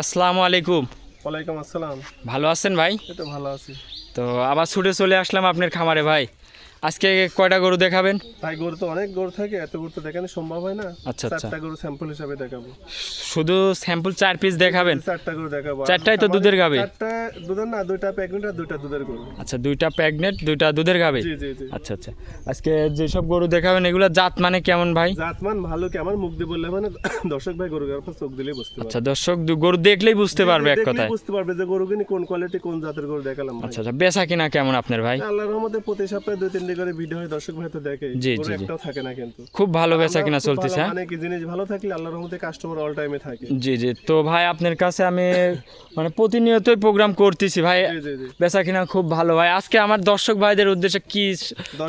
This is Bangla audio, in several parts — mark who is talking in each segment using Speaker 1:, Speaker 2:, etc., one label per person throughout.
Speaker 1: আসসালামু আলাইকুম।
Speaker 2: ওয়ালাইকুম আসসালাম।
Speaker 1: ভালো আছেন ভাই?
Speaker 2: এই তো ভালো আছি।
Speaker 1: তো আবার ছুটে চলে আসলাম আপনার খামারে ভাই। আজকে কয়টা গরু দেখাবেন?
Speaker 2: ভাই গরু তো অনেক গরু থাকে এত গরু তো দেখানো সম্ভব হয় না।
Speaker 1: আচ্ছা, আচ্ছা।
Speaker 2: চারটা গরু স্যাম্পল হিসাবে দেখাবো।
Speaker 1: শুধু স্যাম্পল চার পিস দেখাবেন?
Speaker 2: চারটা গরু দেখাবো।
Speaker 1: চারটাই তো দুধের গাভী।
Speaker 2: চারটা দুধের না দুইটা প্রেগনেন্ট আর দুইটা দুধের গরু।
Speaker 1: আচ্ছা দুইটা প্রেগনেন্ট দুইটা দুধের গাবে
Speaker 2: জি জি জি।
Speaker 1: আচ্ছা আচ্ছা। আজকে যেসব গরু দেখাবেন এগুলো জাত মানে কেমন ভাই?
Speaker 2: জাতমান ভালো কি? আমার মুখ দিয়ে বললে মানে দর্শক ভাই গরু গাড়ি চোখ দিলেই বুঝতে পারবে।
Speaker 1: আচ্ছা দর্শক গরু দেখলেই বুঝতে পারবে এক কথায়।
Speaker 2: বুঝতে পারবে যে গরু কিনি কোন কোয়ালিটি কোন জাতের গরু দেখালাম
Speaker 1: আচ্ছা আচ্ছা। বেচা কিনা কেমন আপনার ভাই?
Speaker 2: আল্লাহর রহমতে প্রতি সপ্তাহে দুই করে ভিডিও হয় দর্শক ভাই তো দেখে
Speaker 1: জি, জি।
Speaker 2: একটাও থাকে না কিন্তু।
Speaker 1: খুব ভালো বেচা কিনা চলতেছে হ্যাঁ?
Speaker 2: মানে কি জিনিস ভালো থাকলে আল্লাহর রহমতে কাস্টমার অল টাইমে থাকে।
Speaker 1: জি জি। তো ভাই আপনার কাছে আমি মানে প্রতিনিয়তই প্রোগ্রাম করতেছি ভাই। বেচা কিনা খুব ভালো ভাই। আজকে আমার দর্শক ভাইদের উদ্দেশ্যে কি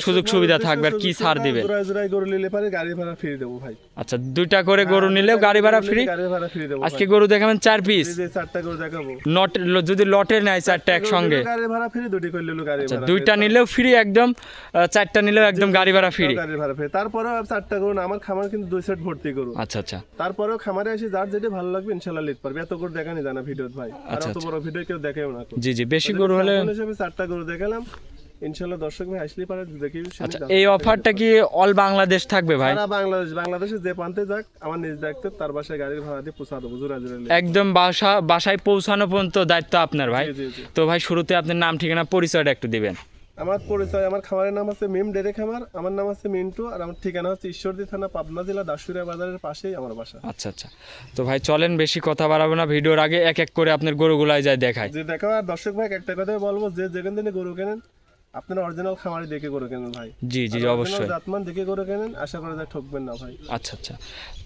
Speaker 1: সুযোগ সুবিধা থাকবে আর কি ছাড়
Speaker 2: দিবে
Speaker 1: দিবেন?
Speaker 2: জোড়ায় জোড়ায় গরু নিলে পারে গাড়ি ভাড়া ফিরে দেবো ভাই।
Speaker 1: আচ্ছা দুইটা করে গরু নিলেও গাড়ি ভাড়া ফ্রি আজকে গরু দেখাবেন চার পিস
Speaker 2: চারটা গরু দেখাবো।
Speaker 1: নট যদি লটে নেয় চারটা একসঙ্গে।
Speaker 2: গাড়ি ভাড়া ফ্রি দুটি করলে গাড়ি
Speaker 1: আচ্ছা
Speaker 2: ভাড়া
Speaker 1: দুইটা নিলেও ফ্রি একদম চারটা নিলেও একদম গাড়ি ভাড়া ফ্রি
Speaker 2: গাড়ি ভাড়া ফ্রি তারপরেও চারটা গরু আমার খামার কিন্তু দুই সেট ভর্তি গরু।
Speaker 1: আচ্ছা আচ্ছা।
Speaker 2: তারপরেও খামারে এসে যার যেটা ভালো লাগবে ইনশাল্লাহ লিট পারবে। এত গরু দেখানি জানা ভিডিও ভাই। আর
Speaker 1: আচ্ছা,
Speaker 2: অত বড় ভিডিও কেউ দেখেও না।
Speaker 1: জি জি বেশি গরু হলে
Speaker 2: হিসেবে চারটা গরু দেখালাম। ইনশাল্লাহ দর্শক ভাই আসলেই পারে দেখি
Speaker 1: আচ্ছা এই অফারটা কি অল বাংলাদেশ থাকবে ভাই?
Speaker 2: সারা বাংলাদেশ বাংলাদেশে যে প্রান্তে যাক আমার নিজ দায়িত্ব তার বাসায় গাড়ির ভাড়া দিয়ে পৌঁছা দেবো
Speaker 1: একদম বাসা বাসায় পৌঁছানো পর্যন্ত দায়িত্ব আপনার ভাই। তো ভাই শুরুতে আপনার নাম ঠিকানা পরিচয়টা একটু দিবেন।
Speaker 2: আমার পরিচয় আমার খামারের নাম হচ্ছে মিম ডেরে খামার আমার নাম হচ্ছে মিন্টু আর আমার ঠিকানা হচ্ছে ঈশ্বরদী থানা পাবনা জেলা দাসুরিয়া বাজারের পাশেই আমার বাসা।
Speaker 1: আচ্ছা আচ্ছা। তো ভাই চলেন বেশি কথা বাড়াবো না ভিডিওর আগে এক এক করে আপনার গরুগুলাই যায় দেখায়
Speaker 2: যে দেখো আর দর্শক ভাই একটা কথাই বলব যে যেখান থেকে গরু কেনেন আপনারা অরিজিনাল খামারে দেখে গরু কেনেন ভাই।
Speaker 1: জি জি অবশ্যই।
Speaker 2: জাতমান দেখে গরু কেনেন আশা করা যায় ঠকবেন না ভাই।
Speaker 1: আচ্ছা আচ্ছা।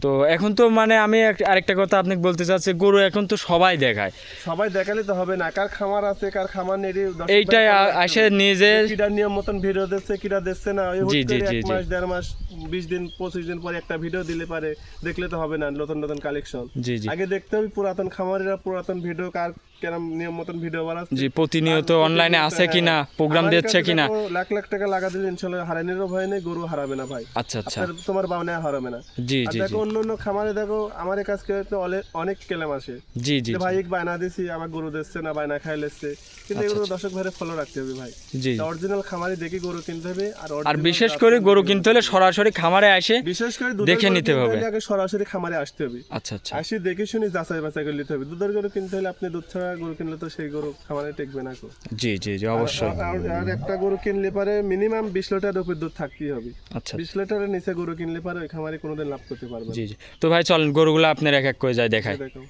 Speaker 1: তো এখন তো মানে আমি আরেকটা কথা আপনাকে বলতে চাচ্ছি গরু এখন তো সবাই দেখায়।
Speaker 2: সবাই দেখালে তো হবে না কার খামার আছে কার খামার নেই
Speaker 1: এইটাই আসে নিজে
Speaker 2: কিটার নিয়ম মতন ভিডিও দিচ্ছে কিটা দিচ্ছে না ওই
Speaker 1: জি, জি, জি,
Speaker 2: এক মাস দেড় মাস বিশ দিন পঁচিশ দিন পরে একটা ভিডিও দিলে পারে দেখলে তো হবে না নতুন নতুন কালেকশন
Speaker 1: জি জি।
Speaker 2: আগে দেখতে হবে পুরাতন খামারিরা পুরাতন ভিডিও কার কেরম নিয়ম মতন ভিডিও বানাচ্ছে।
Speaker 1: জি প্রতিনিয়ত অনলাইনে আছে
Speaker 2: হ্যাঁ,
Speaker 1: কিনা প্রোগ্রাম দিচ্ছে কিনা?
Speaker 2: লাখ লাখ টাকা লাগা দিলে হারানোরও ভয় নেই গরু হারাবে না ভাই।
Speaker 1: আচ্ছা আচ্ছা।
Speaker 2: তোমার বাউনে হারাবে না।
Speaker 1: জি জি
Speaker 2: দেখো অন্য অন্য খামারে দেখো আমার কাছ তো অনেক কেলেম আসে।
Speaker 1: জি জি
Speaker 2: ভাই এক বায়না দিছি আমার গরু দিচ্ছে না বায়না খাই লেচ্ছে কিন্তু
Speaker 1: আচ্ছা,
Speaker 2: এগুলো দর্শক ভাইরে ফলো রাখতে হবে ভাই।
Speaker 1: জি।
Speaker 2: অরিজিনাল খামারে দেখে গরু কিনতে হবে আর
Speaker 1: আর বিশেষ করে গরু কিনতে হলে সরাসরি খামারে আসে
Speaker 2: বিশেষ করে
Speaker 1: দেখে নিতে হবে।
Speaker 2: আগে সরাসরি খামারে আসতে হবে।
Speaker 1: আচ্ছা আচ্ছা।
Speaker 2: আসি দেখে শুনি যাচাই বাছাই করে নিতে হবে। দুধের গরু কিনতে হলে আপনি দুধ ছাড়া গরু কিনলে তো সেই গরু খামারে টেকবে না কো।
Speaker 1: জি জি জি অবশ্যই।
Speaker 2: আর- একটা গরু কিনলে পারে মিনিমাম বিশ লিটার উপর দুধ থাকতেই হবে।
Speaker 1: আচ্ছা।
Speaker 2: বিশ লিটারের নিচে গরু কিনলে পারে ওই খামারে কোনোদিন লাভ করতে পারবে
Speaker 1: জি জি। তো ভাই চলেন গরুগুলো আপনার এক এক করে যায় দেখায়
Speaker 2: দেখো।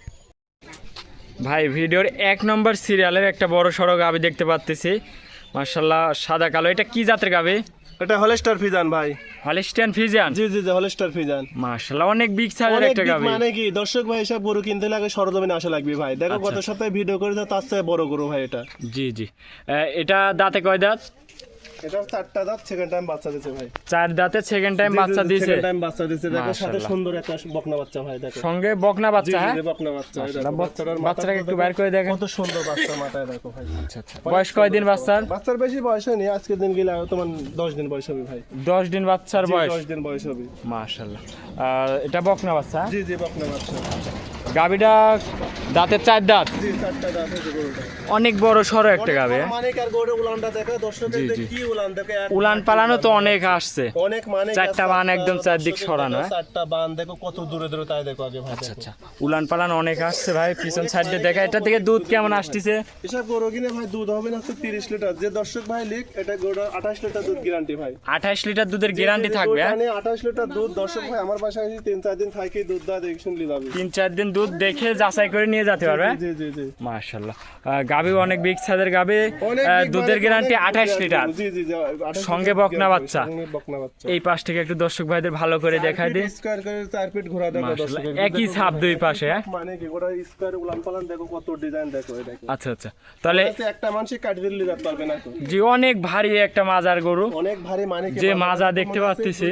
Speaker 1: ভাই ভিডিওর এক নম্বর সিরিয়ালের একটা বড় সড়ক গাবি দেখতে পাচ্তেছি মার্শাল্লাহ সাদা কালো। এটা কি জাতের গাবি?
Speaker 2: এটা হলেস্টার ফিজান ভাই।
Speaker 1: হলিস্টিয়ান ফিজান?
Speaker 2: জি জি জি হলেস্টার ফিজান।
Speaker 1: মাশাআল্লাহ অনেক বিগ সাইজের একটা গাবি
Speaker 2: মানে কি? দর্শক ভাই সব গরু কিনতে লাগে সরজমিনে আসা লাগবে ভাই। দেখো
Speaker 1: আচ্ছা।
Speaker 2: গত সপ্তাহে ভিডিও করে তার চেয়ে বড় গরু ভাই এটা।
Speaker 1: জি জি। এটা দাঁতে কয় দাঁত?
Speaker 2: এটা চারটা দাঁত সেকেন্ড টাইম বাচ্চা দিচ্ছে ভাই।
Speaker 1: চার দাঁতে সেকেন্ড টাইম বাচ্চা দিয়েছে
Speaker 2: সেকেন্ড টাইম বাচ্চা দিচ্ছে দেখো সাথে সুন্দর একটা বকনা বাচ্চা ভাই দেখো।
Speaker 1: সঙ্গে বকনা বাচ্চা হ্যাঁ?
Speaker 2: বকনা বাচ্চা এই দেখো,
Speaker 1: বাচ্চা-
Speaker 2: বাচ্চাটার
Speaker 1: বাচ্চাটাকে একটু
Speaker 2: দেখো,
Speaker 1: করে দেখেন।
Speaker 2: কত সুন্দর বাচ্চা মাথায় দেখো ভাই।
Speaker 1: আচ্ছা আচ্ছা। বয়স কয় বাচ্চার?
Speaker 2: বাচ্চার বেশি বয়স হয়নি আজকের দিন গেলে তোমার দশ দিন বয়স হবে ভাই।
Speaker 1: দশ দিন বাচ্চার বয়স?
Speaker 2: দশ দিন বয়স হবে।
Speaker 1: মাশাল্লাহ আর এটা বকনা বাচ্চা?
Speaker 2: জি জি বকনা বাচ্চা।
Speaker 1: গাবিটা দাঁতের চার দাঁত। অনেক বড় সড়ো একটা গাবি হ্যাঁ?
Speaker 2: মানে উলান
Speaker 1: পালানো তো অনেক আসছে।
Speaker 2: অনেক মানে
Speaker 1: চারটা বান একদম চারদিক সরানো, হ্যাঁ?
Speaker 2: চারটা বান দেখো কত দূরে দূরে তাই দেখো আগে
Speaker 1: আচ্ছা আচ্ছা। উলান পালান অনেক আসছে ভাই পিছন সাইডে দেখা এটা থেকে দুধ কেমন আসতেছে?
Speaker 2: এসব গরু কিনে ভাই দুধ হবে না তিরিশ লিটার। যে দর্শক ভাই লিখ এটা গরু আঠাশ লিটার দুধ গ্যারান্টি ভাই।
Speaker 1: আঠাশ লিটার দুধের গ্যারান্টি থাকবে হ্যাঁ?
Speaker 2: আঠাশ লিটার দুধ দর্শক ভাই আমার বাসায় এসে তিন চার দিন থাকি দুধ দা দেখে শুনলি যাবে
Speaker 1: তিন চার দিন দুধ দেখে যাচাই করে নিয়ে যেতে পারবে? মাশাল্লাহ গাবি অনেক বিগ সাইজের গাবি। দুধের গ্যারান্টি আঠাশ লিটার।
Speaker 2: জি জি জি 28
Speaker 1: সঙ্গে বকনা বাচ্চা। এই পাশ থেকে একটু দর্শক ভাইদের ভালো করে দেখাই দিই।
Speaker 2: চার ঘোরা
Speaker 1: একই ছাপ দুই পাশে হ্যাঁ?
Speaker 2: মানে কি গোটা স্কয়ার উলান পালান দেখো কত ডিজাইন দেখো
Speaker 1: আচ্ছা আচ্ছা। তাহলে
Speaker 2: একটা মানুষই কাটি দিলে যেতে পারবে না
Speaker 1: জি অনেক ভারী একটা মাজার গরু।
Speaker 2: অনেক ভারী মানে
Speaker 1: যে মাজা দেখতে
Speaker 2: কাছে
Speaker 1: পাচ্তেছি।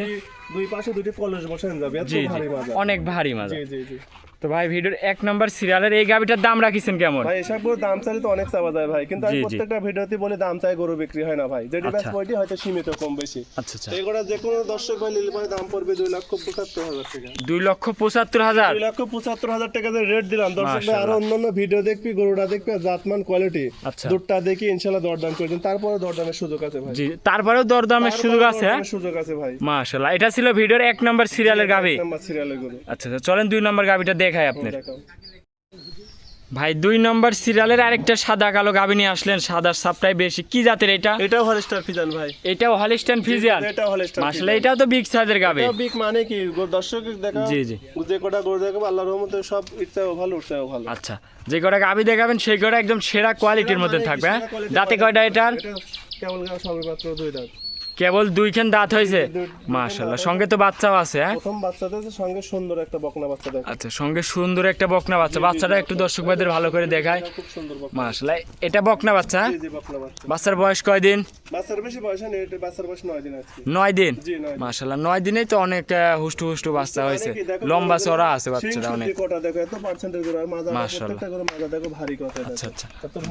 Speaker 2: দুই- পাশে দুটি কলস বসানো যাবে এত ভারী
Speaker 1: অনেক ভারী
Speaker 2: জি জি জি।
Speaker 1: তো ভাই ভিডিওর এক নম্বর সিরিয়ালের এই গাবিটার দাম রাখিছেন কেমন?
Speaker 2: ভাই এসব দাম চাইলে তো অনেক চাওয়া যায় ভাই কিন্তু আমি। প্রত্যেকটা ভিডিওতে বলি দাম চাই গরু বিক্রি হয় না ভাই। যেটি ব্যাস
Speaker 1: আচ্ছা।
Speaker 2: ওইটি হয়তো সীমিত কম বেশি।
Speaker 1: আচ্ছা আচ্ছা।
Speaker 2: এগুলো যে কোনো দর্শক ভাই নিলে পরে দাম পড়বে দুই লক্ষ পঁচাত্তর হাজার টাকা।
Speaker 1: দুই লক্ষ পঁচাত্তর হাজার?
Speaker 2: দুই লক্ষ পঁচাত্তর হাজার টাকা যে রেট দিলাম দর্শক ভাই। আরও অন্যান্য ভিডিও দেখবি গরুটা দেখবি জাতমান কোয়ালিটি
Speaker 1: আচ্ছা।
Speaker 2: দুধটা দেখি ইনশাল্লাহ দরদাম করে দিন। তারপরে দরদামের সুযোগ আছে ভাই।
Speaker 1: জি তারপরেও দরদামের সুযোগ আছে হ্যাঁ?
Speaker 2: সুযোগ আছে ভাই।
Speaker 1: এটা ছিল ভিডিওর এক নম্বর সিরিয়ালের গাবি আচ্ছা আচ্ছা চলেন দুই নম্বর গাবিটা দেখাই আপনার। ভাই দুই নম্বর সিরিয়ালের আরেকটা সাদা কালো গাবি নিয়ে আসলেন সাদা সাপটাই বেশি। কি জাতের এটা?
Speaker 2: এটাও হলস্টার ফিজান ভাই।
Speaker 1: এটাও হলিস্টান ফিজিয়ান?
Speaker 2: এটাও হলস্টার
Speaker 1: মাসলে এটাও তো বিগ সাইজের গাবি
Speaker 2: এটাও বিগ মানে কি? দর্শক দেখা
Speaker 1: জি জি।
Speaker 2: যে কটা গরু দেখাবো আল্লাহর রহমতে সব ইচ্ছাও ভালো উঠছেও ভালো।
Speaker 1: আচ্ছা যে কটা গাবি দেখাবেন সেই কটা একদম সেরা কোয়ালিটির মধ্যে থাকবে হ্যাঁ? দাঁতে কয়টা এটার?
Speaker 2: এটা কেবল সবে মাত্র দুই দাঁত।
Speaker 1: কেবল দুইখান দাঁত হয়েছে? মাশাল্লাহ সঙ্গে তো বাচ্চাও আছে হ্যাঁ?
Speaker 2: প্রথম বাচ্চাদের সঙ্গে সুন্দর একটা বকনা বাচ্চা দেখো।
Speaker 1: আচ্ছা সঙ্গে সুন্দর একটা বকনা বাচ্চা। বাচ্চাটা একটু দর্শক ভাইদের ভালো করে দেখায়
Speaker 2: খুব সুন্দর বকনা।
Speaker 1: মাশাল্লাহ এটা বকনা বাচ্চা হ্যাঁ?
Speaker 2: বাচ্চা।
Speaker 1: বাচ্চার বয়স কয়দিন
Speaker 2: বাচ্চার বেশি বয়স নেই এটা বাচ্চার বয়স নয় দিন আজকে।
Speaker 1: নয় দিন। মাশাল্লাহ নয় দিনেই তো অনেক হুষ্টু হুষ্টু বাচ্চা হয়েছে। লম্বা চড়া আছে বাচ্চাটা অনেক।
Speaker 2: কটা দেখো এত পার্সেন্টের আর মাজা
Speaker 1: মাশাআল্লাহ।
Speaker 2: প্রত্যেকটা গরু মাজা দেখো ভারী কথা।
Speaker 1: আচ্ছা আচ্ছা।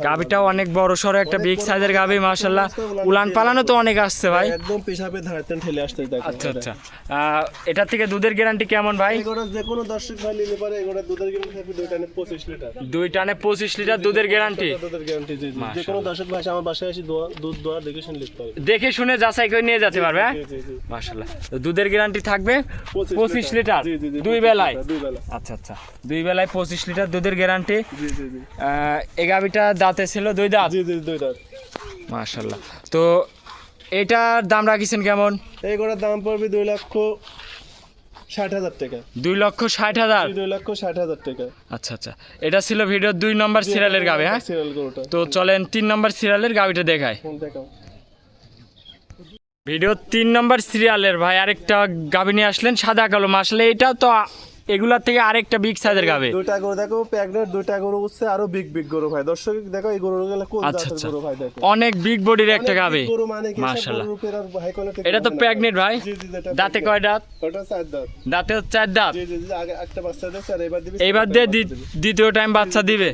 Speaker 1: গাবিটাও অনেক বড় সড়ো একটা বিগ সাইজের গাবি মাশাল্লাহ।
Speaker 2: উলান
Speaker 1: উলান পালানো তো অনেক আসছে ভাই।
Speaker 2: একদম পেশাবে ধারতেন ঠেলে আসতে দেখো
Speaker 1: আচ্ছা আচ্ছা। এটার থেকে দুধের গ্যারান্টি কেমন ভাই?
Speaker 2: এগুলো যে কোনো দর্শক ভাই নিতে পারে এগুলো দুধের গ্যারান্টি থাকবে দুইটা নে পঁচিশ লিটার।
Speaker 1: দুই টানে পঁচিশ লিটার দুধের গ্যারান্টি
Speaker 2: দুধের গ্যারান্টি জি যে কোনো দর্শক ভাই আমার বাসায় এসে দুধ দোয়া দেখে শুনে লিখতে পারবে
Speaker 1: দেখে শুনে যাচাই করে নিয়ে যেতে পারবে হ্যাঁ? তো দুধের গ্যারান্টি থাকবে
Speaker 2: পঁচিশ
Speaker 1: পঁচিশ লিটার। দুই বেলায়?
Speaker 2: দুই
Speaker 1: আচ্ছা আচ্ছা। দুই বেলায় পঁচিশ লিটার দুধের গ্যারান্টি
Speaker 2: জি জি জি।
Speaker 1: এই গাবিটা দাঁতে ছিল দুই দাঁত?
Speaker 2: জি জি দুই দাঁত।
Speaker 1: মাশাল্লাহ তো এটার দাম রাখিছেন কেমন?
Speaker 2: এই গোড়ার দাম পড়বে দুই লক্ষ ষাট হাজার টাকা।
Speaker 1: দুই লক্ষ ষাট হাজার?
Speaker 2: দুই লক্ষ ষাট হাজার টাকা।
Speaker 1: আচ্ছা আচ্ছা। এটা ছিল ভিডিওর দুই নম্বর সিরিয়ালের গাবে হ্যাঁ?
Speaker 2: সিরিয়াল গরুটা।
Speaker 1: তো চলেন তিন নম্বর সিরিয়ালের গাবিটা দেখায়
Speaker 2: দেখাও।
Speaker 1: ভিডিও তিন নম্বর সিরিয়ালের ভাই আরেকটা গাবি নিয়ে আসলেন সাদা কালো আসলে এটাও তো এগুলার থেকে আরেকটা বিগ সাইজের গাবে।
Speaker 2: দুইটা গরু দেখো প্যাগনেট দুইটা গরু উঠছে আরও বিগ বিগ গরু ভাই। দর্শক দেখো এই গরু গেলে কোন
Speaker 1: আচ্ছা,
Speaker 2: জাতের
Speaker 1: আচ্ছা।
Speaker 2: গরু ভাই দেখো?
Speaker 1: অনেক বিগ বডির একটা গাবে।
Speaker 2: মানে
Speaker 1: মাশাআল্লাহ। এটা তো প্রেগনেন্ট ভাই। দাঁতে কয় দাঁত?
Speaker 2: ওটা চার দাঁত।
Speaker 1: দাঁতে চার দাঁত?
Speaker 2: জি জি জি আগে একটা বাচ্চা দিয়েছে আর এবার দিবি
Speaker 1: এইবার দিয়ে দ্বিতীয় টাইম বাচ্চা দিবে।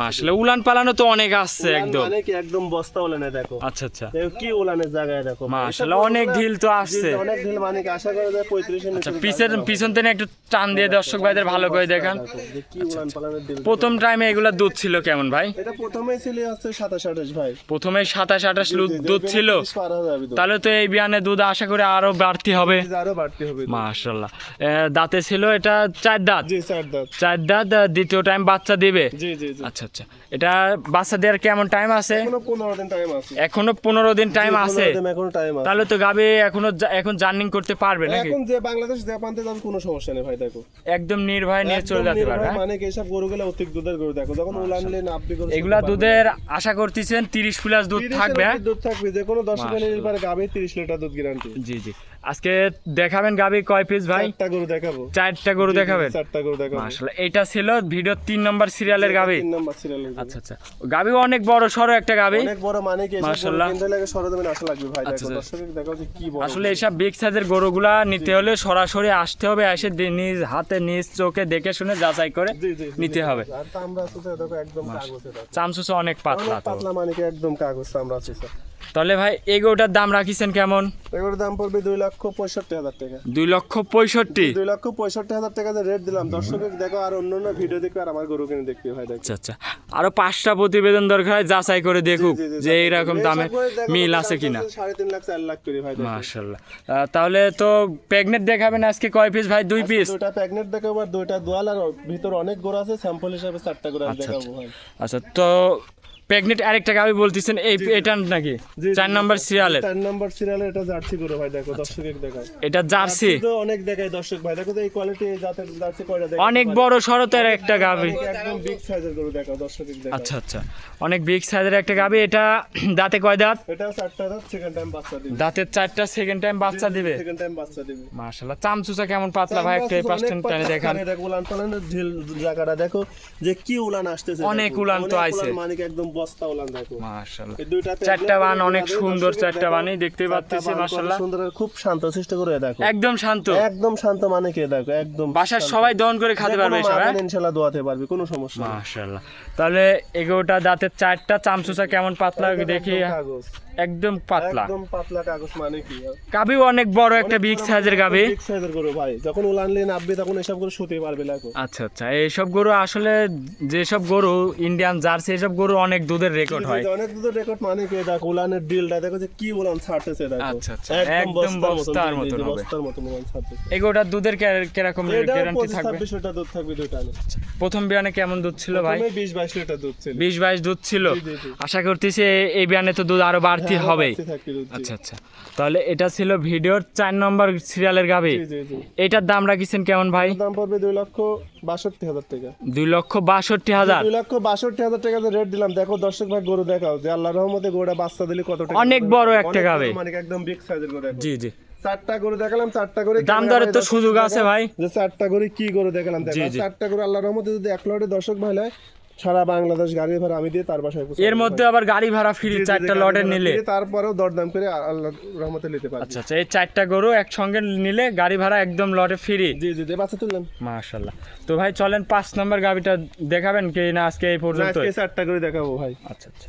Speaker 1: মাসলে উলান পালানো তো অনেক আসছে একদম।
Speaker 2: মানে কি একদম বস্তা ওলানে দেখো।
Speaker 1: আচ্ছা আচ্ছা।
Speaker 2: কি উলানের জায়গায় দেখো।
Speaker 1: মাশাআল্লাহ, অনেক ঢিল তো আসছে।
Speaker 2: অনেক ঢিল মানে কি আশা করা যায় পঁয়ত্রিশের
Speaker 1: আচ্ছা
Speaker 2: নিচে
Speaker 1: পিছের পিছন থেকে একটু টান দিয়ে দর্শক ভাইদের ভালো করে দেখান। প্রথম টাইমে এগুলা দুধ ছিল কেমন ভাই?
Speaker 2: এটা প্রথমেই ছিল হচ্ছে সাতাশ আঠাশ ভাই।
Speaker 1: প্রথমে সাতাশ আঠাশ
Speaker 2: জি, জি,
Speaker 1: দুধ ছিল। তাহলে তো এই বিয়ানে দুধ আশা করে আরও বাড়তি হবে।
Speaker 2: আরও বাড়তি হবে দুধ।
Speaker 1: দাঁতে ছিল এটা চার দাঁত।
Speaker 2: জি চার দাঁত।
Speaker 1: চার দাঁত দ্বিতীয় টাইম বাচ্চা দিবে।
Speaker 2: জি জি জি।
Speaker 1: আচ্ছা আচ্ছা। এটা বাচ্চা দেওয়ার কেমন টাইম আছে?
Speaker 2: এখনও পনেরো দিন টাইম আছে।
Speaker 1: এখনও পনেরো দিন টাইম আছে।
Speaker 2: এখনও টাইম আছে।
Speaker 1: তাহলে তো গাবে এখনও এখন জার্নিং করতে পারবে নাকি?
Speaker 2: এখন যে বাংলাদেশ জাপানতে যাবে কোনো সমস্যা নেই ভাই দেখো।
Speaker 1: একদম নির্ভয় নিয়ে চলে যেতে পারবে?
Speaker 2: মানে কি গরু গরুগুলো অতিক দুধের গরু দেখো যখন উলানলে নাপবি করে
Speaker 1: এগুলা দুধের আশা করতেছেন তিরিশ প্লাস দুধ থাকবে হ্যাঁ?
Speaker 2: দুধ থাকবে যে কোনো দশ মিনিট পারে গাবে তিরিশ লিটার দুধ গ্যারান্টি
Speaker 1: জি জি। আজকে দেখাবেন গাবি কয় পিস ভাই?
Speaker 2: চারটা গরু দেখাবো।
Speaker 1: চারটা গরু দেখাবেন?
Speaker 2: চারটা গরু দেখাবো।
Speaker 1: মাশাআল্লাহ এটা ছিল ভিডিও তিন নম্বর সিরিয়ালের গাবি।
Speaker 2: তিন নাম্বার সিরিয়ালের
Speaker 1: আচ্ছা আচ্ছা। গাবি অনেক বড় সড়ো একটা গাবি।
Speaker 2: অনেক বড় মানে কি
Speaker 1: মাশাআল্লাহ।
Speaker 2: কিনতে লাগে সরজমিনে আসা লাগবে ভাই।
Speaker 1: আচ্ছা,
Speaker 2: দেখো
Speaker 1: আচ্ছা।
Speaker 2: দর্শক দেখো যে কি বড়।
Speaker 1: আসলে এইসব বিগ সাইজের গরুগুলা নিতে হলে সরাসরি আসতে হবে এসে নিজ হাতে নিজ চোখে দেখে শুনে যাচাই করে নিতে হবে।
Speaker 2: আর আছে দেখো একদম কাগজে
Speaker 1: চামচুসো অনেক পাতলা
Speaker 2: পাতলা মানে কি একদম কাগজ স্যার
Speaker 1: তাহলে ভাই এই গরুটার দাম রাখিছেন কেমন?
Speaker 2: এগুলোর দাম পড়বে দুই লক্ষ পঁয়ষট্টি হাজার টাকা।
Speaker 1: দুই লক্ষ পঁয়ষট্টি?
Speaker 2: দুই লক্ষ পঁয়ষট্টি হাজার টাকা রেট দিলাম দর্শকের দেখো আর অন্য অন্য ভিডিও দেখবে আর আমার গরু কিনে দেখবে ভাই দেখো।
Speaker 1: আচ্ছা আচ্ছা। আরও পাঁচটা প্রতিবেদন দরকার হয় যাচাই করে দেখুক যে এইরকম দামে মিল আছে কিনা।
Speaker 2: সাড়ে তিন লাখ চার লাখ করে ভাই।
Speaker 1: মাশাল্লাহ। তাহলে তো প্রেগনেন্ট দেখাবেন আজকে কয় পিস ভাই দুই পিস
Speaker 2: দুইটা প্যাগনেট দেখাবো আর দুইটা দোয়াল আর ভিতর অনেক গোড়া আছে স্যাম্পল হিসাবে চারটা করে
Speaker 1: আচ্ছা,
Speaker 2: দেখাবো ভাই।
Speaker 1: আচ্ছা তো প্রেগনেন্ট আরেকটা গাবি বলতেছেন এই এটা নাকি? চার নাম্বার সিরিয়ালের।
Speaker 2: চার নাম্বার সিরিয়ালে এটা জার্সি করে ভাই দেখো দর্শকের দেখায়।
Speaker 1: এটা জার্সি?
Speaker 2: তো অনেক দেখায় দর্শক ভাই দেখো তো এই কোয়ালিটি জাতের জার্সি কয়টা দেখো
Speaker 1: অনেক বড় শরতের একটা গাবি।
Speaker 2: একদম বিগ সাইজের গরু দেখো দর্শকের দেখো
Speaker 1: আচ্ছা আচ্ছা। অনেক বিগ সাইজের একটা গাবি। এটা দাঁতে কয় দাঁত?
Speaker 2: এটাও চারটা দাঁত সেকেন্ড টাইম বাচ্চা দিবে।
Speaker 1: দাঁতের চারটা সেকেন্ড টাইম বাচ্চা দিবে?
Speaker 2: সেকেন্ড টাইম বাচ্চা দিবে।
Speaker 1: মাশাল্লাহ চামচুচা কেমন পাতলা ভাই? একটা পাঁচটা টেনে দেখান।
Speaker 2: দেখো উলান পালানের ঢিল জায়গাটা দেখো যে কি উলান আসতেছে
Speaker 1: অনেক উলান তো আইছে।
Speaker 2: উলান মানে কি একদম বস্তা ওলান দেখো
Speaker 1: মাশাআল্লাহ।
Speaker 2: এই দুইটা
Speaker 1: চারটা বান অনেক সুন্দর চারটা বানই দেখতে পাচ্তেছি মাশাআল্লাহ।
Speaker 2: সুন্দর খুব শান্ত করে দেখো।
Speaker 1: একদম শান্ত।
Speaker 2: একদম শান্ত মানে কি দেখো একদম
Speaker 1: বাসার সবাই দহন করে খেতে পারবে
Speaker 2: ইনশাল্লাহ দোয়াতে পারবে কোনো সমস্যা
Speaker 1: মাশাআল্লাহ। তাহলে এগোটা দাঁতের চারটা চামচুচা কেমন পাতলা দেখি। একদম পাতলা।
Speaker 2: একদম পাতলা কাগজ মানে কি?
Speaker 1: গাবিও অনেক বড় একটা বিগ সাইজের গাবি
Speaker 2: বিগ সাইজের গরু ভাই। যখন উলানলে নাববে তখন এসব গরু শুতে পারবে লাগো
Speaker 1: আচ্ছা আচ্ছা। এইসব গরু আসলে যেসব গরু ইন্ডিয়ান জার্সি এসব গরু অনেক দুধের রেকর্ড হয়।
Speaker 2: অনেক দুধের রেকর্ড মানে কি? দেখো উলানের ডিলটা দেখো যে কি উলান ছাড়তেছে দেখো।
Speaker 1: আচ্ছা, আচ্ছা। একদম বস্তার মতন হবে।
Speaker 2: বস্তার মতন উলান ছাড়তেছে।
Speaker 1: এগোটার দুধের কে- কীরকম গ্যারান্টি থাকবে?
Speaker 2: ছাব্বিশ লিটার দুধ থাকবে দুইটা
Speaker 1: প্রথম বিয়ানে কেমন দুধ ছিল ভাই?
Speaker 2: প্রথমে বিশ বাইশ লিটার দুধ ছিল।
Speaker 1: বিশ বাইশ দুধ ছিল। আশা করতেছি এই বিয়ানে তো দুধ আরও বাড়তি
Speaker 2: হ্যাঁ, থাকবে দুধ, জি।
Speaker 1: আচ্ছা আচ্ছা। তাহলে এটা ছিল ভিডিওর চার নম্বর সিরিয়ালের গাবি। এটার দাম রাখিছেন কেমন ভাই?
Speaker 2: দাম পড়বে দুই লক্ষ বাষট্টি হাজার টাকা।
Speaker 1: দুই লক্ষ বাষট্টি হাজার।
Speaker 2: দুই লক্ষ বাষট্টি হাজার টাকা রেট দিলাম। দেখো দর্শক ভাই গরু দেখাও। যে আল্লাহ রহমতে গরুটা বাচ্চা দিলে কত টাকা
Speaker 1: অনেক বড় একটা গাবে।
Speaker 2: মানে একদম বিগ সাইজের গরু।
Speaker 1: জি জি।
Speaker 2: চারটা গরু দেখালাম চারটা করে
Speaker 1: দাম দরের তো সুযোগ আছে ভাই।
Speaker 2: যে চারটা করে কি গরু দেখালাম দেখো। চারটা করে আল্লাহ রহমতে যদি এক লটে দর্শক ভাই নেয়, সারা বাংলাদেশ গাড়ি ভাড়া আমি দিয়ে তার বাসায়
Speaker 1: এর মধ্যে আবার গাড়ি ভাড়া ফ্রি চারটা
Speaker 2: লটে
Speaker 1: নিলে।
Speaker 2: তারপরেও দরদাম করে আল্লাহ রহমতে নিতে পারবে।
Speaker 1: আচ্ছা আচ্ছা এই চারটা গরু একসঙ্গে নিলে গাড়ি ভাড়া একদম লটে ফ্রি
Speaker 2: জি জি বাচ্চা তুললেন।
Speaker 1: মাশাআল্লাহ। তো ভাই চলেন পাঁচ নম্বর গাড়িটা দেখাবেন কি না আজকে এই পর্যন্ত
Speaker 2: আজকে চারটা করে দেখাবো ভাই।
Speaker 1: আচ্ছা আচ্ছা।